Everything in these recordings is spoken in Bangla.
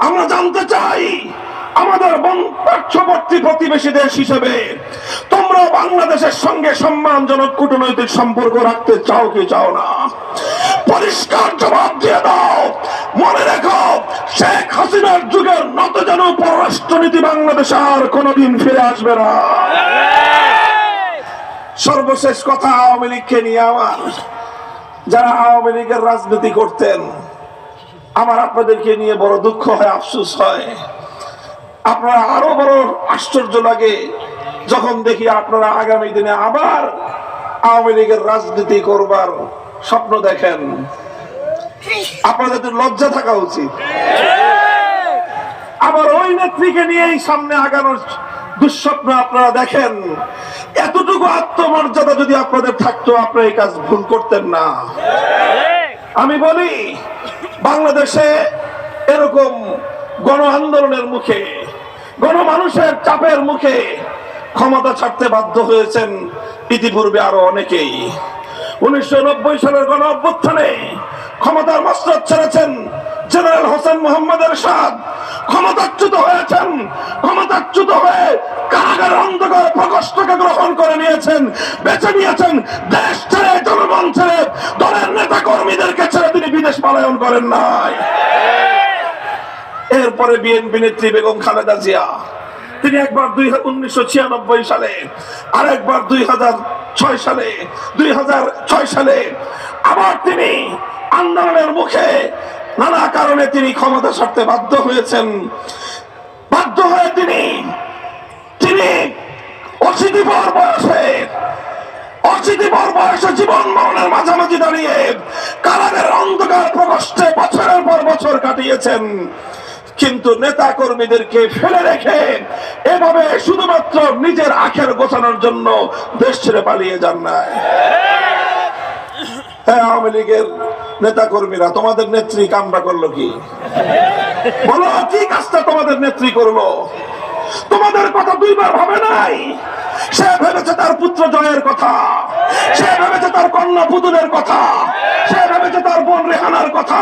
আমরা জানতে চাই আমাদের পার্শ্ববর্তী প্রতিবেশী দেশ হিসেবে তোমরা বাংলাদেশের সঙ্গে সম্মানজনক কূটনৈতিক সম্পর্ক রাখতে চাও কি চাও না? পরিষ্কার জবাব দিয়ে দাও। মনে রেখো, শেখ হাসিনার যুগের নত যেন পররাষ্ট্রনীতি বাংলাদেশ আর কোনোদিন ফিরে আসবে না। সর্বশেষ কথা আওয়ামী লীগকে নিয়ে আমার। যারা আওয়ামী লীগের রাজনীতি করতেন আমার আপনাদেরকে নিয়ে বড় দুঃখ হয়, আফসুস হয়। আপনারা আরও বড় আশ্চর্য লাগে যখন দেখি আপনারা আগামী দিনে আবার আওয়ামী লীগের রাজনীতি করবার স্বপ্ন দেখেন। আপনাদের লজ্জা থাকা উচিত। আবার ওই নেত্রীকে নিয়েই সামনে আগানোর দুঃস্বপ্ন আপনারা দেখেন। এতটুকু আত্মমর্যাদা যদি আপনাদের থাকতো আপনারা এই কাজ ভুল করতেন না। আমি বলি বাংলাদেশে এরকম গণ আন্দোলনের মুখে, গণমানুষের চাপের মুখে ক্ষমতা ছাড়তে বাধ্য হয়েছেন ইতিপূর্বে আরও অনেকেই। উনিশশো নব্বই সালের গণ অভ্যুত্থানে ক্ষমতার মসনদ ছেড়েছেন জেনারেল হোসেন মোহাম্মদ এরশাদ। ক্ষমতাচ্যুত হয়েছেন, ক্ষমতাচ্যুত হয়ে কারাগার অন্ধকার প্রকোষ্ঠকে গ্রহণ করে নিয়েছেন, বেছে নিয়েছেন দেশ ছেড়ে ছেড়ে দলের নেতা কর্মীদেরকে ছেড়ে তিনি বিদেশ পলায়ন করেন নাই। এরপরে বিএনপি নেত্রী বেগম খালেদা জিয়া, তিনি একবার দুই উনিশশো ছিয়ানব্বই সালে দুই ছয় সালে, দুই ছয় সালে, আবার তিনি আন্দোলনের মুখে নানা কারণে তিনি ক্ষমতা ছাড়তে বাধ্য হয়েছেন। বাধ্য হয়ে তিনি তিনি অশীতিপর বয়সে বয়সে জীবন মরণের মাঝামাঝি দাঁড়িয়ে কারাগারের অন্ধকার প্রকোষ্ঠে বছরের পর বছর কাটিয়েছেন। কিন্তু নেতা কর্মীদেরকে ফেলে রেখে এভাবে শুধুমাত্র নিজের আখের গোছানোর জন্য দেশ ছেড়ে পালিয়ে যান নাই। হ্যাঁ আওয়ামী লীগের নেতা কর্মীরা তোমাদের নেত্রী কামরা করল কি? বলো, কি কাজটা তোমাদের নেত্রী করল? তোমাদের কথা দুইবার ভাবে নাই। সে ভেবেছে তার পুত্র জয়ের কথা। সে ভেবেছে তার কন্যা পুতুলের কথা। সে ভেবেছে তার বোন রেহানার কথা।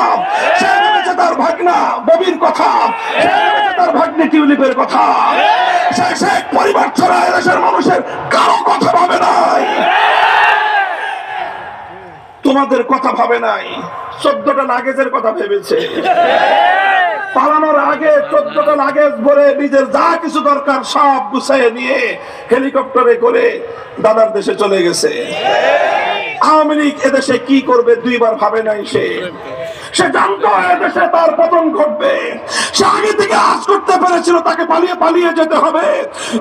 সে ভেবেছে তার ভাগনা ববির কথা। সে ভেবেছে তার ভাগ্নি টিউলিপের কথা। সে শেখ পরিবার ছাড়া এদেশের মানুষের কারও কথা ভাবে নাই। তোমাদের কথা ভাবে নাই। চোদ্দটা লাগেজের কথা ভেবেছে। লাগেজ ভরে নিজের যা কিছু দরকার সব গুছাই নিয়ে হেলিকপ্টারে করে দাদার দেশে চলে গেছে। আওয়ামী লীগ এদেশে কি করবে দুইবার ভাবে নাই সে। সে জানতো এদেশে তার পতন ঘটবে। সে আগে থেকে আজ করতে পেরেছিল, তাকে পালিয়ে পালিয়ে যেতে হবে।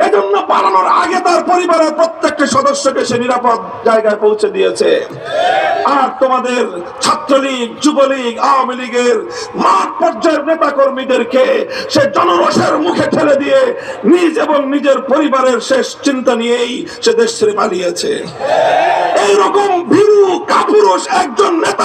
এজন্য পালানোর আগে তার পরিবারের প্রত্যেকটা সদস্যকে সে নিরাপদ জায়গায় পৌঁছে দিয়েছে। আর তোমাদের ছাত্রলীগ, যুবলীগ, আওয়ামী লীগের মাঠ পর্যায়ের নেতা কর্মীদেরকে সে জনরসের মুখে ঠেলে দিয়ে নিজ এবং নিজের পরিবারের শেষ চিন্তা নিয়েই সে দেশ ছেড়ে পালিয়েছে। এইরকম ভীরু কাপুরুষ একজন নেতার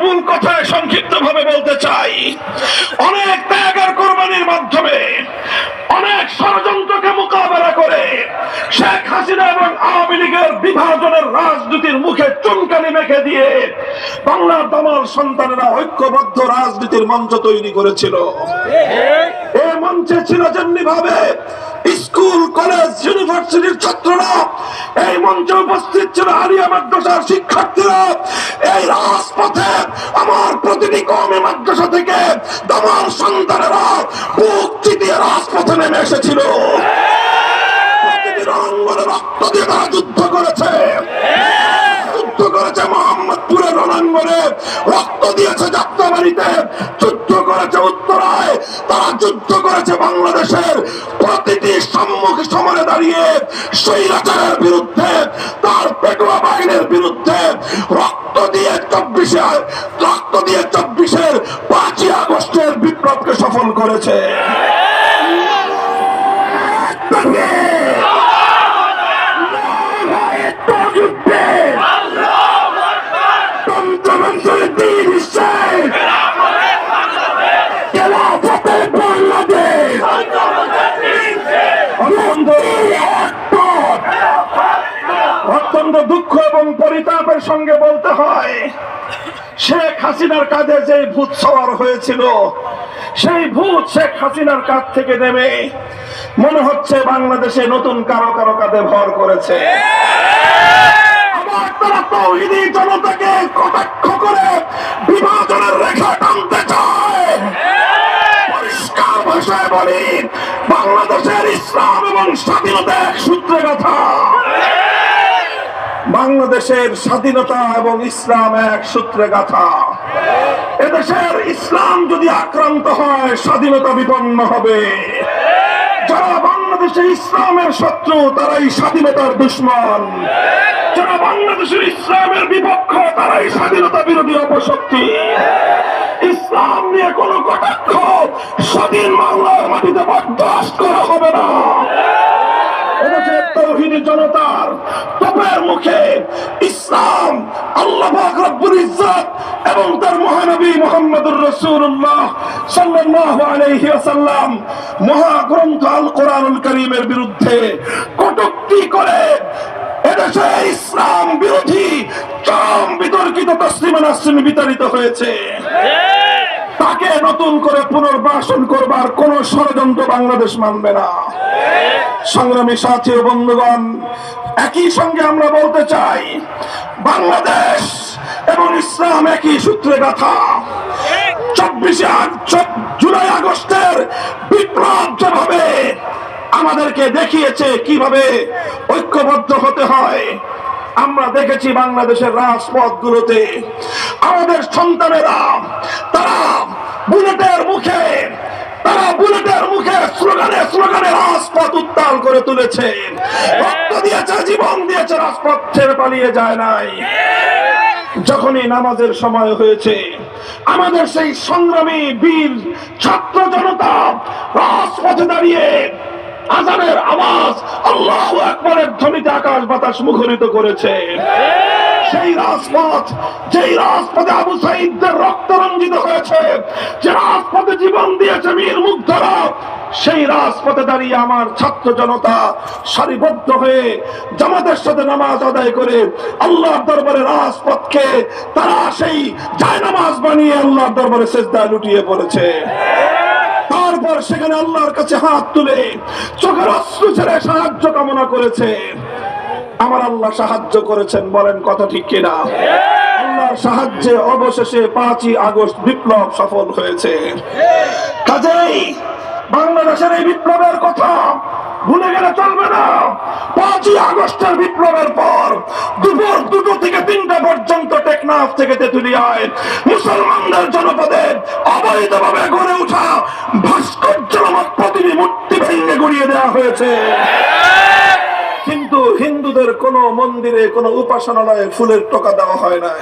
মূল কথায় সংক্ষিপ্ত ভাবে বলতে চাই। অনেক ত্যাগ আর কোরবানির মাধ্যমে অনেক ষড়যন্ত্রকে মোকাবেলা করে শেখ হাসিনা এবং আওয়ামী লীগের বিভাজনের রাজনীতির মুখে চুনকানি মেখে দিয়ে বাংলার দমল সন্তানেরা ঐক্যবদ্ধ রাজনীতির মঞ্চ তৈরি করেছিল। এ মঞ্চে ছিল যেমনি ভাবে স্কুল, কলেজ, ইউনিভার্সিটির ছাত্ররা, এই মঞ্চে উপস্থিত ছিল আলিয়া মাদ্রাসার শিক্ষার্থীরা। এই রাজপথে আমার প্রতিটি কমে মাদ্রাসা থেকে আমার সন্তানেরা মুক্তি দিয়ে রাজপথে নেমে এসেছিল। রক্ত দিয়ে তারা যুদ্ধ করেছে। যুদ্ধ করেছে মোহাম্মদপুরের রণাঙ্গনে, রক্ত দিয়েছে যাত্রাবাড়িতে, যুদ্ধ করেছে উত্তরায়, তারা যুদ্ধ করেছে বাংলাদেশের প্রতিটি সম্মুখী সমরে দাঁড়িয়ে স্বৈরাচারের বিরুদ্ধে, তার পেটোয়া বাহিনীর বিরুদ্ধে রক্ত দিয়ে চব্বিশে রক্ত দিয়ে চব্বিশের পাঁচই আগস্টের বিপ্লবকে সফল করেছে। সঙ্গে বলতে হয়, শেখ হাসিনার কাঁধে যে ভূত সওয়ার হয়েছিল, সেই ভূত শেখ হাসিনার কাঁধ থেকে নেমে মনে হচ্ছে বাংলাদেশে নতুন কারও কারও কাঁধে ভর করেছে। জনতাকে কটাক্ষ করে বিভাজনের রেখা পরিষ্কার ভাষায় বলি, বাংলাদেশের ইসলাম এবং স্বাধীনতা এক সূত্রে কথা। বাংলাদেশের স্বাধীনতা এবং ইসলাম এক সূত্রে গাথা। এদেশের ইসলাম যদি আক্রান্ত হয়, স্বাধীনতা বিপন্ন হবে। যারা বাংলাদেশের ইসলামের শত্রু, তারাই স্বাধীনতার দুশ্মন। যারা বাংলাদেশের ইসলামের বিপক্ষ, তারাই স্বাধীনতা বিরোধী অপশক্তি। ইসলাম নিয়ে কোনো কটাক্ষ স্বাধীন বাংলার মাটিতে বরদাস্ত করা হবে না। তৌহিদি জনতার তোপের মুখে ইসলাম, আল্লাহ রব্বুল ইজ্জত এবং তার মহানবী মুহাম্মদুর রাসূলুল্লাহ সাল্লাল্লাহু আলাইহি ওয়াসাল্লাম মহাগ্রন্থ আল কোরআনুল কারীমের বিরুদ্ধে কটূক্তি করে এদেশে ইসলাম বিরোধী চরম বিতর্কিত তসলিমা নাসরিন বিতাড়িত হয়েছে। তাকে নতুন করে পুনর্বাসন করবার কোন ষড়যন্ত্র বাংলাদেশ মানবে না। সংগ্রামী সাথী বন্ধুগণ, একই সঙ্গে আমরা বলতে চাই, বাংলাদেশ এবং ইসলাম একই সূত্রে গাথা চব্বিশে জুলাই আগস্টের বিপ্লব যেভাবে আমাদেরকে দেখিয়েছে, কীভাবে ঐক্যবদ্ধ হতে হয় আমরা দেখেছি বাংলাদেশের রাজপথগুলোতে আমাদের সন্তানেরা, তারা বুলেটের মুখে, তারা বুলেটের মুখে স্লোগানে স্লোগানে রাজপথ উত্তাল করে তুলেছে। রক্ত দিয়েছে, জীবন দিয়েছে, রাজপথ ছেড়ে পালিয়ে যায় নাই। যখনই নামাজের সময় হয়েছে, আমাদের সেই সংগ্রামী বীর, ছাত্র জনতা রাজপথে দাঁড়িয়ে আজানের আওয়াজ আল্লাহ আকবরের ধ্বনিতে আকাশ বাতাস মুখরিত করেছে। সেই রাজপথ, যেই রাজপথে আবু সাইদদের রক্ত রঞ্জিত হয়েছে, যে রাজপথে জীবন দিয়েছে বীর মুগ্ধরা সেই রাজপথে দাঁড়িয়ে আমার ছাত্র জনতা সারিবদ্ধ হয়ে জামাতের সাথে নামাজ আদায় করে আল্লাহর দরবারে রাজপথকে তারা সেই জায় নামাজ বানিয়ে আল্লাহর দরবারে শেষদায় লুটিয়ে পড়েছে। তারপর সেখানে আল্লাহর কাছে হাত তুলে চোখের অস্ত্র ছেড়ে সাহায্য কামনা করেছে। আমার আল্লাহ সাহায্য করেছেন, বলেন কথা ঠিক কিনা? আল্লাহর সাহায্যে অবশেষে পাঁচই আগস্ট বিপ্লব সফল হয়েছে। কাজেই বাংলাদেশের এই বিপ্লবের কথা চলবে না। পাঁচই আগস্টের বিপ্লবের পর দুপুর দুটো থেকে তিনটা পর্যন্ত টেকনাফ থেকে মুসলমানদের জনপদে অবৈধভাবে গড়ে প্রতিটি মূর্তি ভেঙে গড়িয়ে দেওয়া হয়েছে। কিন্তু হিন্দুদের কোন মন্দিরে, কোন উপাসনালয়ে ফুলের টোকা দেওয়া হয় না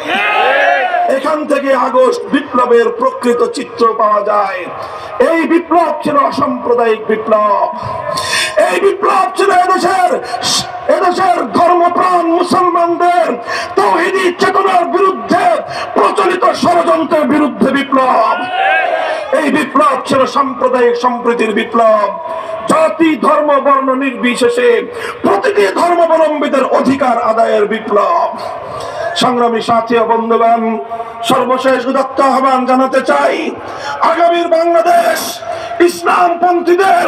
এখান থেকে আগস্ট বিপ্লবের প্রকৃত চিত্র পাওয়া যায়। এই বিপ্লব ছিল অসাম্প্রদায়িক বিপ্লব। এই বিপ্লব ছিল এদেশের এদেশের ধর্মপ্রাণ মুসলমানদের তৌহিদি চেতনার বিরুদ্ধে প্রচলিত ষড়যন্ত্রের বিরুদ্ধে বিপ্লব। এই বিপ্লব ছিল সাম্প্রদায়িক সম্প্রীতির বিপ্লব। জাতি, ধর্ম, বর্ণ নির্বিশেষে প্রতিটি ধর্মাবলম্বীদের অধিকার আদায়ের বিপ্লব। সংগ্রামী সাথী ও বন্ধুগণ, সর্বশেষ উদাত্ত আহ্বান জানাতে চাই, আগামীর বাংলাদেশ ইসলাম পন্থীদের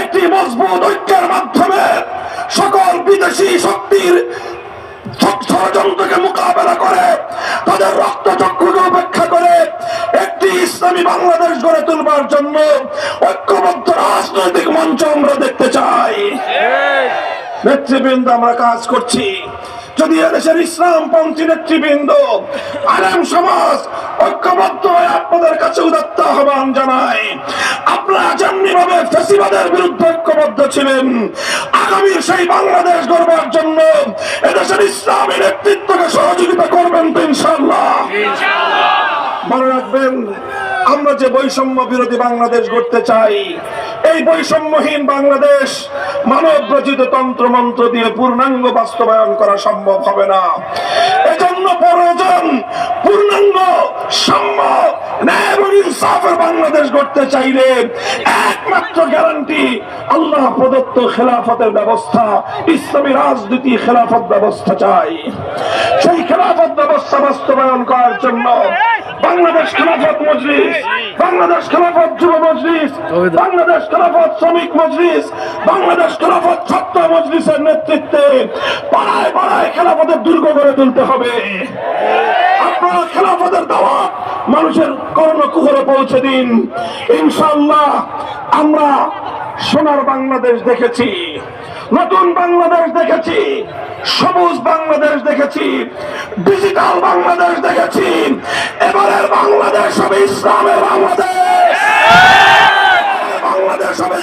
একটি মজবুত ঐক্যের মাধ্যমে সকল বিদেশি শক্তির ষড়যন্ত্রকে মোকাবেলা করে, তাদের রক্ত চক্ষুকে উপেক্ষা করে একটি ইসলামী বাংলাদেশ গড়ে তুলবার জন্য ঐক্যবদ্ধ রাজনৈতিক মঞ্চ আমরা দেখতে চাই। নেতৃবৃন্দ, আমরা কাজ করছি। যদি এদেশের ইসলাম পন্থী নেতৃবৃন্দ আরাম সমাজ ঐক্যবদ্ধ হয়ে আপনাদের কাছে উদাত্ত আহ্বান জানায় আপনারা যেমনি ভাবে ফেসিবাদের বিরুদ্ধে ঐক্যবদ্ধ ছিলেন আগামীর সেই বাংলাদেশ গড়বার জন্য এদেশের ইসলামী নেতৃত্বকে সহযোগিতা করবেন তো ইনশাল্লাহ মনে রাখবেন, আমরা যে বৈষম্য বিরোধী বাংলাদেশ গড়তে চাই, এই বৈষম্যহীন বাংলাদেশ মানব রচিত তন্ত্র মন্ত্র দিয়ে পূর্ণাঙ্গ বাস্তবায়ন করা সম্ভব হবে না। এজন্য প্রয়োজন পূর্ণাঙ্গ সাম্য ন্যায় এবং ইনসাফের বাংলাদেশ গড়তে চাইলে একমাত্র গ্যারান্টি আল্লাহ প্রদত্ত খেলাফতের ব্যবস্থা ইসলামী রাজনীতি খেলাফত ব্যবস্থা চাই। সেই খেলাফত ব্যবস্থা বাস্তবায়ন করার জন্য বাংলাদেশ খেলাফত মজলিস বাংলাদেশ খেলাফত যুব মজলিস বাংলাদেশ খেলাফত শ্রমিক মজলিস বাংলাদেশ খেলাফত ছাত্র মজলিসের নেতৃত্বে পাড়ায় পাড়ায় খেলাফতের দুর্গ গড়ে তুলতে হবে। আপনারা খেলাফতের দাওয়াত। মানুষের কর্ণকুহরে পৌঁছে দিন। ইনশাল্লাহ আমরা সোনার বাংলাদেশ দেখেছি, নতুন বাংলাদেশ দেখেছি, সবুজ বাংলাদেশ দেখেছি, ডিজিটাল বাংলাদেশ দেখেছি, এবারের বাংলাদেশ হবে ইসলামের বাংলাদেশ। বাংলাদেশ হবে